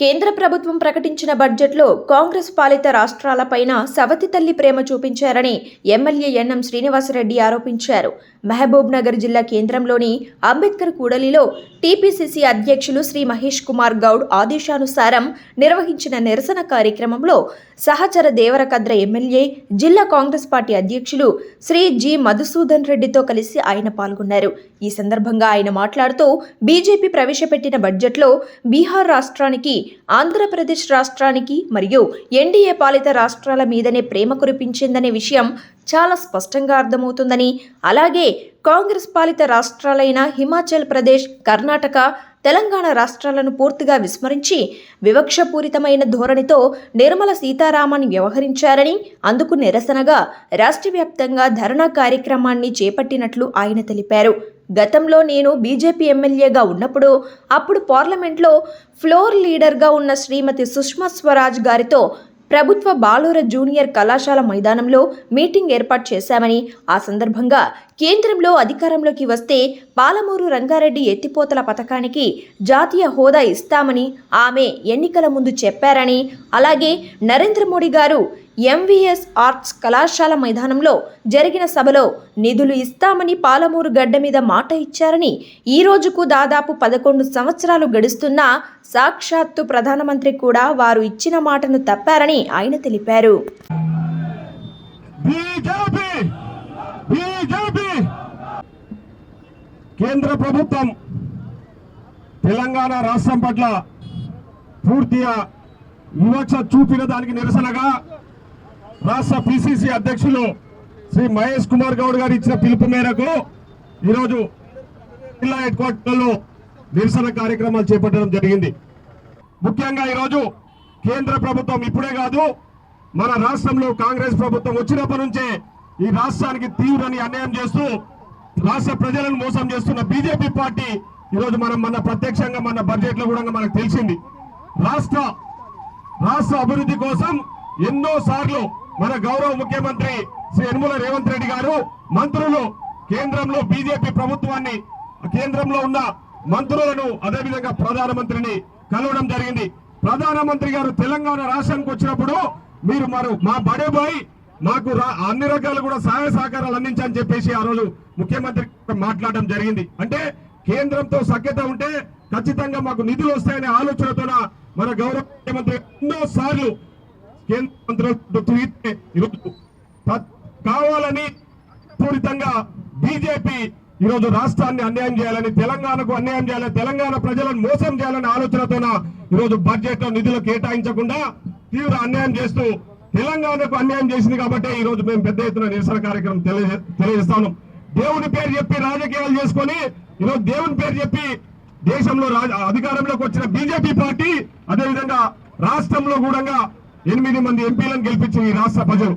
కేంద్ర ప్రభుత్వం ప్రకటించిన బడ్జెట్లో కాంగ్రెస్ పాలిత రాష్ట్రాలపైన సవతి తల్లి ప్రేమ చూపించారని ఎమ్మెల్యే ఎన్ఎం శ్రీనివాసరెడ్డి ఆరోపించారు. మహబూబ్ నగర్ జిల్లా కేంద్రంలోని అంబేద్కర్ కూడలిలో టీపీసీసీ అధ్యక్షులు శ్రీ మహేష్ కుమార్ గౌడ్ ఆదేశానుసారం నిర్వహించిన నిరసన కార్యక్రమంలో సహచర దేవరకద్ర ఎమ్మెల్యే జిల్లా కాంగ్రెస్ పార్టీ అధ్యక్షులు శ్రీ జి మధుసూదన్ రెడ్డితో కలిసి ఆయన పాల్గొన్నారు. ఈ సందర్భంగా ఆయన మాట్లాడుతూ బీజేపీ ప్రవేశపెట్టిన బడ్జెట్లో బీహార్ రాష్ట్రానికి ఆంధ్రప్రదేశ్ రాష్ట్రానికి మరియు ఎన్డీఏ పాలిత రాష్ట్రాల మీదనే ప్రేమ కురిపించిందనే విషయం చాలా స్పష్టంగా అర్థమవుతుందని అలాగే కాంగ్రెస్ పాలిత రాష్ట్రాలైన హిమాచల్ ప్రదేశ్ కర్ణాటక తెలంగాణ రాష్ట్రాలను పూర్తిగా విస్మరించి వివక్షపూరితమైన ధోరణితో నిర్మల సీతారామన్ వ్యవహరించారని అందుకు నిరసనగా రాష్ట్ర వ్యాప్తంగా ధర్నా కార్యక్రమాన్ని చేపట్టినట్లు ఆయన తెలిపారు. గతంలో నేను బీజేపీ ఎమ్మెల్యేగా ఉన్నప్పుడు అప్పుడు పార్లమెంట్లో ఫ్లోర్ లీడర్గా ఉన్న శ్రీమతి సుష్మా స్వరాజ్ గారితో ప్రభుత్వ బాలుర జూనియర్ కళాశాల మైదానంలో మీటింగ్ ఏర్పాటు చేశామని ఆ సందర్భంగా కేంద్రంలో అధికారంలోకి వస్తే పాలమూరు రంగారెడ్డి ఎత్తిపోతల పథకానికి జాతీయ హోదా ఇస్తామని ఆమె ఎన్నికల ముందు చెప్పారని అలాగే నరేంద్ర మోడీ గారు ఎంవీఎస్ ఆర్ట్స్ కళాశాల మైదానంలో జరిగిన సభలో నిధులు ఇస్తామని పాలమూరు గడ్డ మీద మాట ఇచ్చారని ఈ రోజుకు దాదాపు పదకొండు సంవత్సరాలు గడుస్తున్నా సాక్షాత్తు ప్రధానమంత్రి కూడా వారు ఇచ్చిన మాటను తప్పారని ఆయన తెలిపారు. కేంద్ర ప్రభుత్వం తెలంగాణ రాష్ట్రం పట్ల పూర్తిగా వివక్ష చూపిన దానికి నిరసనగా రాష్ట్ర పిసిసి అధ్యక్షులు శ్రీ మహేష్ కుమార్ గౌడ్ గారు ఇచ్చిన పిలుపు మేరకు ఈరోజు జిల్లా హెడ్ క్వార్టర్లో నిరసన కార్యక్రమాలు చేపట్టడం జరిగింది. ముఖ్యంగా ఈరోజు కేంద్ర ప్రభుత్వం ఇప్పుడే కాదు మన రాష్ట్రంలో కాంగ్రెస్ ప్రభుత్వం వచ్చినప్పటి నుంచే ఈ రాష్ట్రానికి తీవ్రని అన్యాయం చేస్తూ రాష్ట్ర ప్రజలను మోసం చేస్తున్న బీజేపీ పార్టీ ఈరోజు మనం మన ప్రత్యక్షంగా మన బడ్జెట్లో కూడా మనకు తెలిసింది. రాష్ట్ర రాష్ట్ర అభివృద్ధి కోసం ఎన్నో సార్లు మన గౌరవ ముఖ్యమంత్రి శ్రీ యనుమల రేవంత్ రెడ్డి గారు మంత్రులు కేంద్రంలో బీజేపీ ప్రభుత్వాన్ని కేంద్రంలో ఉన్న మంత్రులను అదేవిధంగా ప్రధానమంత్రిని కలవడం జరిగింది. ప్రధానమంత్రి గారు తెలంగాణ రాష్ట్రానికి వచ్చినప్పుడు మీరు మరి మా బడేబాయి మాకు రా- అన్ని రకాలు కూడా సహాయ సహకారాలు అందించని చెప్పేసి ఆ రోజు ముఖ్యమంత్రి మాట్లాడడం జరిగింది. అంటే కేంద్రంతో సఖ్యత ఉంటే ఖచ్చితంగా మాకు నిధులు వస్తాయనే ఆలోచనతోన మన గౌరవ ముఖ్యమంత్రి ఎన్నో సార్లు కేంద్ర మంత్రులతో ఈరోజు కావాలని పూరితంగా బీజేపీ ఈరోజు రాష్ట్రాన్ని అన్యాయం చేయాలని తెలంగాణకు అన్యాయం చేయాలని తెలంగాణ ప్రజలను మోసం చేయాలనే ఆలోచనతోన ఈరోజు బడ్జెట్లో నిధులు కేటాయించకుండా తీవ్ర అన్యాయం చేస్తూ తెలంగాణకు అన్యాయం చేసింది కాబట్టి ఈ రోజు మేము పెద్ద ఎత్తున నిరసన కార్యక్రమం తెలియజేస్తాను. దేవుని పేరు చెప్పి రాజకీయాలు చేసుకొని ఈరోజు దేవుని పేరు చెప్పి దేశంలో అధికారంలోకి వచ్చిన బీజేపీ పార్టీ అదేవిధంగా రాష్ట్రంలో కూడా ఎనిమిది మంది ఎంపీలను గెలిపించిన ఈ రాష్ట్ర ప్రజలు.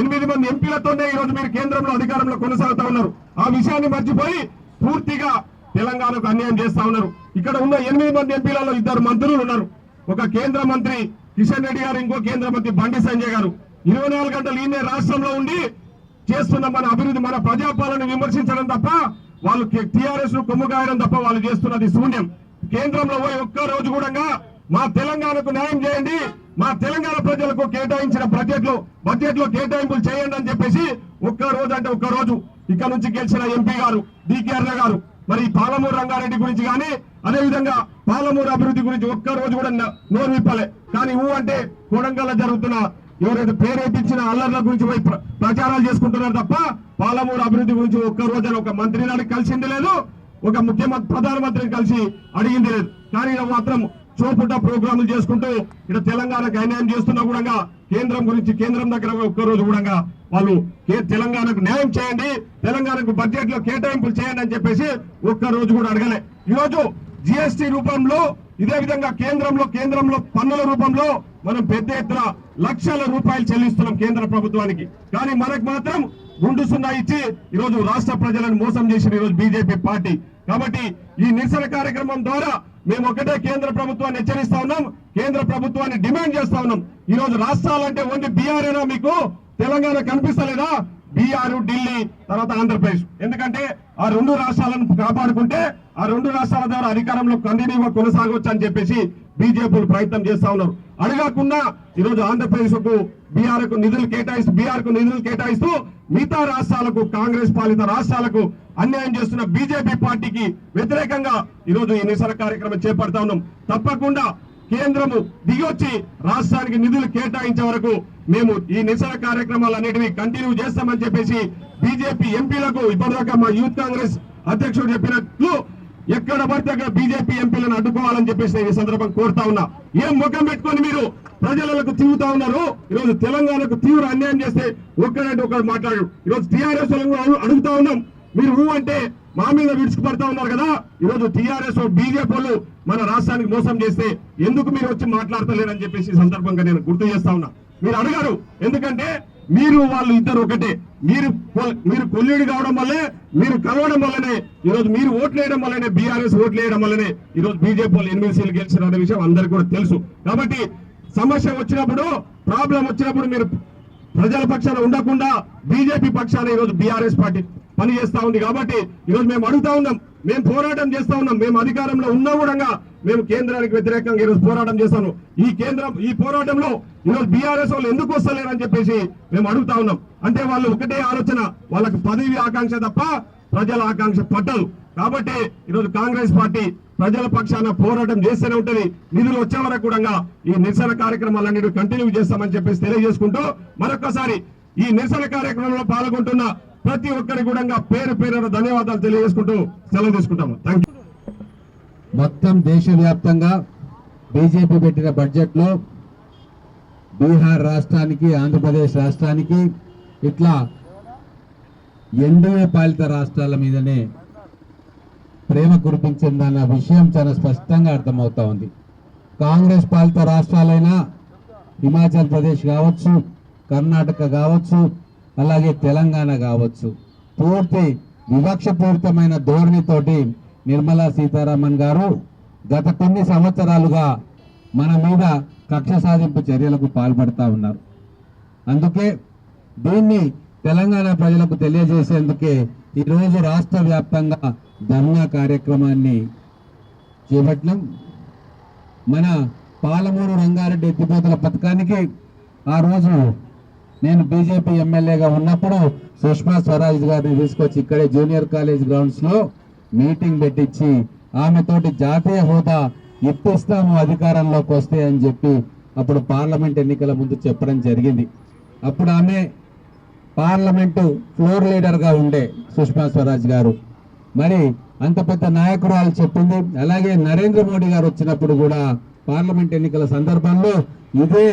ఎనిమిది మంది ఎంపీలతోనే ఈ రోజు మీరు కేంద్రంలో అధికారంలో కొనసాగుతా ఉన్నారు. ఆ విషయాన్ని మర్చిపోయి పూర్తిగా తెలంగాణకు అన్యాయం చేస్తా ఉన్నారు. ఇక్కడ ఉన్న ఎనిమిది మంది ఎంపీలలో ఇద్దరు మంత్రులు ఉన్నారు. ఒక కేంద్ర మంత్రి కిషన్ రెడ్డి గారు ఇంకో కేంద్ర మంత్రి బండి సంజయ్ గారు. ఇరవై నాలుగు గంటలు ఈయనే రాష్ట్రంలో ఉండి చేస్తున్న మన అభివృద్ధి మన ప్రజాపాలన విమర్శించడం తప్ప వాళ్ళు టిఆర్ఎస్ను కొమ్ము కాయడం తప్ప వాళ్ళు చేస్తున్నది శూన్యం. కేంద్రంలో పోయి ఒక్క రోజు కూడా మా తెలంగాణకు న్యాయం చేయండి. మా తెలంగాణ ప్రజలకు కేటాయించిన బడ్జెట్లో బడ్జెట్లో కేటాయింపులు చేయండి అని చెప్పేసి ఒక్క రోజు అంటే ఒక్క రోజు ఇక్కడ నుంచి గెలిచిన ఎంపీ గారు డికేఆర్ గారు. మరి పాలమూరు రంగారెడ్డి గురించి కానీ అదే విధంగా పాలమూరు అభివృద్ధి గురించి ఒక్క రోజు కూడా నోరు విప్పలే కానీ ఊ అంటే కొడంగల్లో జరుగుతున్న ఎవరైతే ప్రేరేపించిన అల్లర్ల గురించి పోయి ప్రచారాలు చేసుకుంటున్నారు తప్ప పాలమూరు అభివృద్ధి గురించి ఒక్క రోజున ఒక మంత్రి నాడు కలిసింది లేదు ఒక ముఖ్యమంత్రి ప్రధానమంత్రిని కలిసి అడిగింది లేదు. కానీ మాత్రం చోపుట ప్రోగ్రాములు చేసుకుంటూ ఇక్కడ తెలంగాణకు అన్యాయం చేస్తున్నా కూడా కేంద్రం గురించి కేంద్రం దగ్గర ఒక్క రోజు కూడా వాళ్ళు తెలంగాణకు న్యాయం చేయండి తెలంగాణకు బడ్జెట్లో కేటాయింపులు చేయండి అని చెప్పేసి ఒక్క రోజు కూడా అడగలే. ఈ రోజు జిఎస్టి రూపంలో ఇదే విధంగా కేంద్రంలో కేంద్రంలో పన్నుల రూపంలో మనం పెద్ద ఎత్తున లక్షల రూపాయలు చెల్లిస్తున్నాం కేంద్ర ప్రభుత్వానికి. కానీ మనకు మాత్రం గుండు సున్నా ఇచ్చి ఈరోజు రాష్ట్ర ప్రజలను మోసం చేసిన ఈరోజు బీజేపీ పార్టీ. కాబట్టి ఈ నిరసన కార్యక్రమం ద్వారా మేము ఒకటే కేంద్ర ప్రభుత్వాన్ని హెచ్చరిస్తా ఉన్నాం. కేంద్ర ప్రభుత్వాన్ని డిమాండ్ చేస్తా ఉన్నాం. ఈ రోజు రాష్ట్రాలంటే ఓన్లీ బీఆర్ఏనా మీకు? తెలంగాణ కనిపిస్తలేదా? బీఆర్ ఢిల్లీ తర్వాత ఆంధ్రప్రదేశ్. ఎందుకంటే ఆ రెండు రాష్ట్రాలను కాపాడుకుంటే ఆ రెండు రాష్ట్రాల ద్వారా అధికారంలో కంటిన్యూగా కొనసాగవచ్చు అని చెప్పేసి బీజేపీలు ప్రయత్నం చేస్తా ఉన్నారు. అడగకుండా ఈరోజు ఆంధ్రప్రదేశ్కు బీఆర్కు నిధులు కేటాయిస్తూ బీఆర్కు నిధులు కేటాయిస్తూ మిగతా రాష్ట్రాలకు కాంగ్రెస్ పాలిత రాష్ట్రాలకు అన్యాయం చేస్తున్న బీజేపీ పార్టీకి వ్యతిరేకంగా ఈరోజు ఈ నిరసన కార్యక్రమం చేపడతా ఉన్నాం. తప్పకుండా కేంద్రము దిగొచ్చి రాష్ట్రానికి నిధులు కేటాయించే వరకు మేము ఈ నిరసన కార్యక్రమాలన్నిటివి కంటిన్యూ చేస్తామని చెప్పేసి బీజేపీ ఎంపీలకు ఇప్పటిదాకా మా యూత్ కాంగ్రెస్ అధ్యక్షుడు చెప్పినట్లు ఎక్కడ పడితే అక్కడ బీజేపీ ఎంపీలను అడ్డుకోవాలని చెప్పేసి నేను ఈ సందర్భం కోరుతా ఉన్నా. ఏం ముఖం పెట్టుకొని మీరు ప్రజలకు తిరుగుతా ఉన్నారు? ఈరోజు తెలంగాణకు తీవ్ర అన్యాయం చేస్తే ఒక్కడంటే ఒకడు మాట్లాడు. ఈరోజు టీఆర్ఎస్ అడుగుతా ఉన్నాం. మీరు ఊ అంటే మా మీద విడుచుకుపడతా ఉన్నారు కదా? ఈరోజు టీఆర్ఎస్ బీజేపీ మన రాష్ట్రానికి మోసం చేస్తే ఎందుకు మీరు వచ్చి మాట్లాడతలేరని చెప్పేసి సందర్భంగా నేను గుర్తు చేస్తా ఉన్నా. మీరు అడగారు. ఎందుకంటే మీరు వాళ్ళు ఇద్దరు ఒకటే. మీరు మీరు కొల్లుడి కావడం వల్లే మీరు కలవడం వల్లనే ఈరోజు మీరు ఓట్లు వేయడం వల్లనే బీఆర్ఎస్ ఓట్లు వేయడం వల్లనే ఈరోజు బీజేపీ వాళ్ళు ఎనిమిది సీట్లు గెలిచిన అనే విషయం అందరికీ కూడా తెలుసు. కాబట్టి సమస్య వచ్చినప్పుడు ప్రాబ్లం వచ్చినప్పుడు మీరు ప్రజల పక్షాన ఉండకుండా బీజేపీ పక్షాన ఈరోజు బీఆర్ఎస్ పార్టీ పనిచేస్తా ఉంది. కాబట్టి ఈరోజు మేము అడుగుతా ఉన్నాం. మేము పోరాటం చేస్తా ఉన్నాం. మేము అధికారంలో ఉన్నా కూడా మేము కేంద్రానికి వ్యతిరేకంగా ఈరోజు పోరాటం చేస్తాను. ఈ కేంద్రం ఈ పోరాటంలో ఈరోజు బీఆర్ఎస్ వాళ్ళు ఎందుకు వస్తలేరని చెప్పేసి మేము అడుగుతా ఉన్నాం. అంటే వాళ్ళు ఒకటే ఆలోచన వాళ్ళకి పదవి ఆకాంక్ష తప్ప ప్రజల ఆకాంక్ష పట్టదు. కాబట్టి ఈరోజు కాంగ్రెస్ పార్టీ ప్రజల పక్షాన పోరాటం చేస్తూనే ఉంటది. నిధులు వచ్చే వరకు కూడా ఈ నిరసన కార్యక్రమాలన్నిటి కంటిన్యూ చేస్తామని చెప్పేసి తెలియజేసుకుంటూ మరొకసారి ఈ నిరసన కార్యక్రమంలో పాల్గొంటున్న ప్రతి ఒక్కరి కూడా పేరు పేరు ధన్యవాదాలు తెలియజేసుకుంటూ సెలవు తీసుకుంటాము. థ్యాంక్ మొత్తం దేశవ్యాప్తంగా బీజేపీ పెట్టిన బడ్జెట్లో బీహార్ రాష్ట్రానికి ఆంధ్రప్రదేశ్ రాష్ట్రానికి ఇట్లా ఎన్డీఏ పాలిత రాష్ట్రాల మీదనే ప్రేమ కురిపించిందన్న విషయం చాలా స్పష్టంగా అర్థమవుతా ఉంది. కాంగ్రెస్ పాలిత రాష్ట్రాలైన హిమాచల్ ప్రదేశ్ కావచ్చు కర్ణాటక కావచ్చు అలాగే తెలంగాణ కావచ్చు. పూర్తి వివక్షపూరితమైన ధోరణితోటి నిర్మలా సీతారామన్ గారు గత కొన్ని సంవత్సరాలుగా మన మీద కక్ష సాధింపు చర్యలకు పాల్పడతా ఉన్నారు. అందుకే దీన్ని తెలంగాణ ప్రజలకు తెలియజేసేందుకే ఈరోజు రాష్ట్ర వ్యాప్తంగా ధర్నా కార్యక్రమాన్ని చేపట్టడం మన పాలమూరు రంగారెడ్డి ఎత్తిపోతల పథకానికి ఆ రోజు నేను బీజేపీ ఎమ్మెల్యేగా ఉన్నప్పుడు సుష్మా స్వరాజ్ గారిని తీసుకొచ్చి ఇక్కడే జూనియర్ కాలేజ్ గ్రౌండ్స్లో మీటింగ్ పెట్టించి ఆమెతోటి జాతీయ హోదా ఇప్పిస్తాము అధికారంలోకి వస్తే అని చెప్పి అప్పుడు పార్లమెంట్ ఎన్నికల ముందు చెప్పడం జరిగింది. అప్పుడు ఆమె పార్లమెంటు ఫ్లోర్ లీడర్గా ఉండే సుష్మా స్వరాజ్ గారు. మరి అంత పెద్ద నాయకురాలు చెప్పింది. అలాగే నరేంద్ర మోడీ గారు వచ్చినప్పుడు కూడా పార్లమెంట్ ఎన్నికల సందర్భంలో ఇదే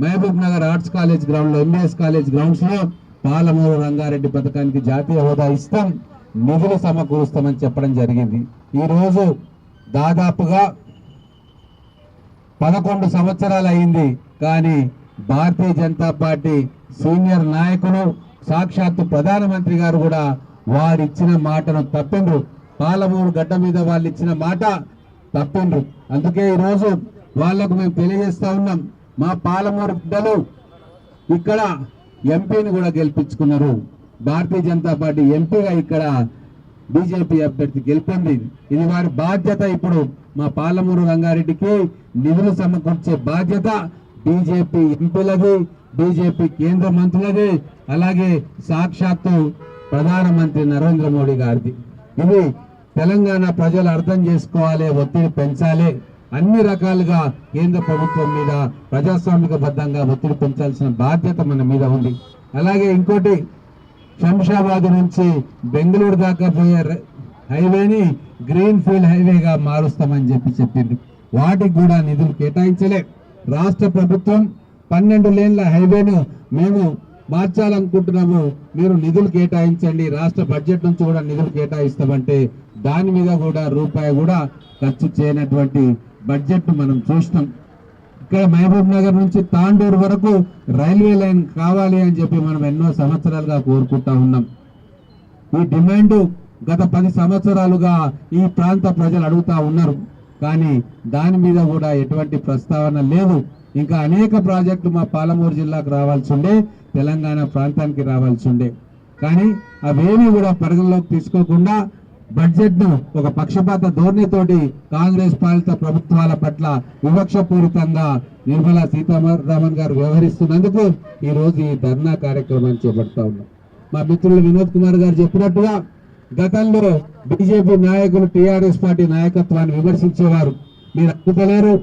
మహబూబ్ నగర్ ఆర్ట్స్ కాలేజ్ గ్రౌండ్లో ఎంబీఎస్ కాలేజ్ గ్రౌండ్స్లో పాలమూరు రంగారెడ్డి పథకానికి జాతీయ హోదా ఇస్తాం నిధులు సమకూరుస్తామని చెప్పడం జరిగింది. ఈ రోజు దాదాపుగా పదకొండు సంవత్సరాలు అయింది కానీ భారతీయ జనతా పార్టీ సీనియర్ నాయకులు సాక్షాత్తు ప్రధానమంత్రి గారు కూడా వారిచ్చిన మాటను తప్పిండ్రు. పాలమూరు గడ్డ మీద వాళ్ళు ఇచ్చిన మాట తప్పిండ్రు. అందుకే ఈ రోజు వాళ్ళకు మేము తెలియజేస్తా ఉన్నాం మా పాలమూరు బిడ్డలు ఇక్కడ ఎంపీని కూడా గెలిపించుకున్నారు. భారతీయ జనతా పార్టీ ఎంపీగా ఇక్కడ బీజేపీ అభ్యర్థి గెలిపింది. ఇది వారి బాధ్యత ఇప్పుడు మా పాలమూరు రంగారెడ్డికి నిధులు సమకూర్చే బాధ్యత బీజేపీ ఎంపీలది బీజేపీ కేంద్ర మంత్రులది అలాగే సాక్షాత్తు ప్రధానమంత్రి నరేంద్ర మోడీ గారిది. ఇది తెలంగాణ ప్రజలు అర్థం చేసుకోవాలి ఒత్తిడి పెంచాలి. అన్ని రకాలుగా కేంద్ర ప్రభుత్వం మీద ప్రజాస్వామిక బద్ధంగా ఒత్తిడి పెంచాల్సిన బాధ్యత మన మీద ఉంది. అలాగే ఇంకోటి శంషాబాద్ నుంచి బెంగళూరు దాకా పోయే ర- హైవేని గ్రీన్ ఫీల్డ్ హైవేగా మారుస్తామని చెప్పి చెప్పింది వాటికి కూడా నిధులు కేటాయించలే. రాష్ట్ర ప్రభుత్వం పన్నెండు లేన్ల హైవేను మేము మార్చాలనుకుంటున్నాము. మీరు నిధులు కేటాయించండి. రాష్ట్ర బడ్జెట్ నుంచి కూడా నిధులు కేటాయిస్తామంటే దాని మీద కూడా రూపాయి కూడా ఖర్చు చేయనటువంటి బడ్జెట్ మనం చూసినాం ఇక్కడ మహబూబ్ నగర్ నుంచి తాండూరు వరకు రైల్వే లైన్ కావాలి అని చెప్పి మనం ఎన్నో సంవత్సరాలుగా కోరుకుంటా ఉన్నాం. ఈ డిమాండ్ గత పది సంవత్సరాలుగా ఈ ప్రాంత ప్రజలు అడుగుతా ఉన్నారు. కానీ దాని మీద కూడా ఎటువంటి ప్రస్తావన లేదు. ఇంకా అనేక ప్రాజెక్టులు మా పాలమూరు జిల్లాకు రావాల్సి ఉండే తెలంగాణ ప్రాంతానికి రావాల్సి ఉండే. కానీ అవేమీ కూడా పరిగణలోకి తీసుకోకుండా బడ్జెట్ను ఒక పక్షపాత ధోరణితోటి కాంగ్రెస్ పాలిత ప్రభుత్వాల పట్ల వివక్షపూరితంగా నిర్మలా సీతారామన్ గారు వ్యవహరిస్తున్నందుకు ఈ రోజు ఈ ధర్నా కార్యక్రమాన్ని చేపడతా ఉన్నాం. మా మిత్రులు వినోద్ కుమార్ గారు చెప్పినట్టుగా గతంలో బీజేపీ నాయకులు టిఆర్ఎస్ పార్టీ నాయకత్వాన్ని విమర్శించేవారు. మీరు అడుగుతలేరు.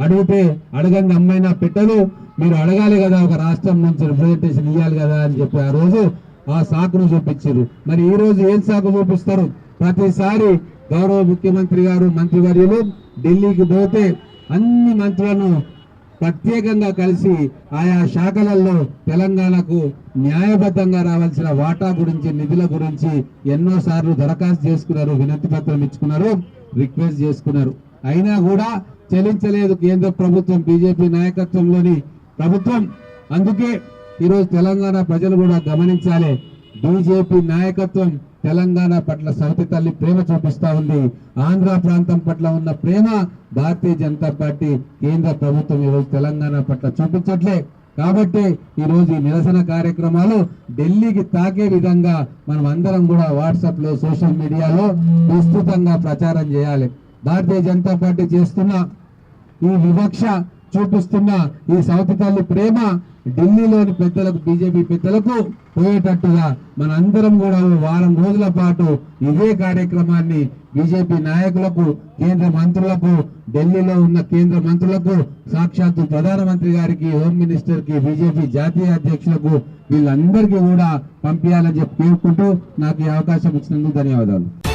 అడిగితే అడగండి అమ్మైనా పెట్టదు. మీరు అడగాలి కదా ఒక రాష్ట్రం నుంచి రిప్రజెంటేషన్ ఇవ్వాలి కదా అని చెప్పి ఆ రోజు ఆ సాకును చూపించారు. మరి ఈ రోజు ఏం సాకు చూపిస్తారు? ప్రతిసారి గౌరవ ముఖ్యమంత్రి గారు మంత్రివర్యులు ఢిల్లీకి పోతే అన్ని మంత్రులను ప్రత్యేకంగా కలిసి ఆయా శాఖలలో తెలంగాణకు న్యాయబద్ధంగా రావాల్సిన వాటా గురించి నిధుల గురించి ఎన్నో సార్లు దరఖాస్తు చేసుకున్నారు వినతి పత్రం ఇచ్చుకున్నారు రిక్వెస్ట్ చేసుకున్నారు. అయినా కూడా చెల్లించలేదు కేంద్ర ప్రభుత్వం బీజేపీ నాయకత్వంలోని ప్రభుత్వం. అందుకే ఈరోజు తెలంగాణ ప్రజలు కూడా గమనించాలి బీజేపీ నాయకత్వం తెలంగాణ పట్ల సవతి తల్లి ప్రేమ చూపిస్తా ఉంది. ఆంధ్ర ప్రాంతం పట్ల ఉన్న ప్రేమ భారతీయ జనతా పార్టీ కేంద్ర ప్రభుత్వం ఈరోజు తెలంగాణ పట్ల చూపించట్లే. కాబట్టి ఈ రోజు ఈ నిరసన కార్యక్రమాలు ఢిల్లీకి తాకే విధంగా మనం అందరం కూడా వాట్సాప్లో సోషల్ మీడియాలో విస్తృతంగా ప్రచారం చేయాలి. భారతీయ జనతా పార్టీ చేస్తున్న ఈ వివక్ష చూపిస్తున్న ఈ సౌతి తల్లి ప్రేమ ఢిల్లీలోని పెద్దలకు బీజేపీ పెద్దలకు పోయేటట్టుగా మనందరం కూడా వారం రోజుల పాటు ఇదే కార్యక్రమాన్ని బీజేపీ నాయకులకు కేంద్ర మంత్రులకు ఢిల్లీలో ఉన్న కేంద్ర మంత్రులకు సాక్షాత్తు ప్రధానమంత్రి గారికి హోమ్ మినిస్టర్కి బీజేపీ జాతీయ అధ్యక్షులకు వీళ్ళందరికీ కూడా పంపించాలని చెప్పి కోరుకుంటూ నాకు ఈ అవకాశం ఇచ్చినందుకు ధన్యవాదాలు.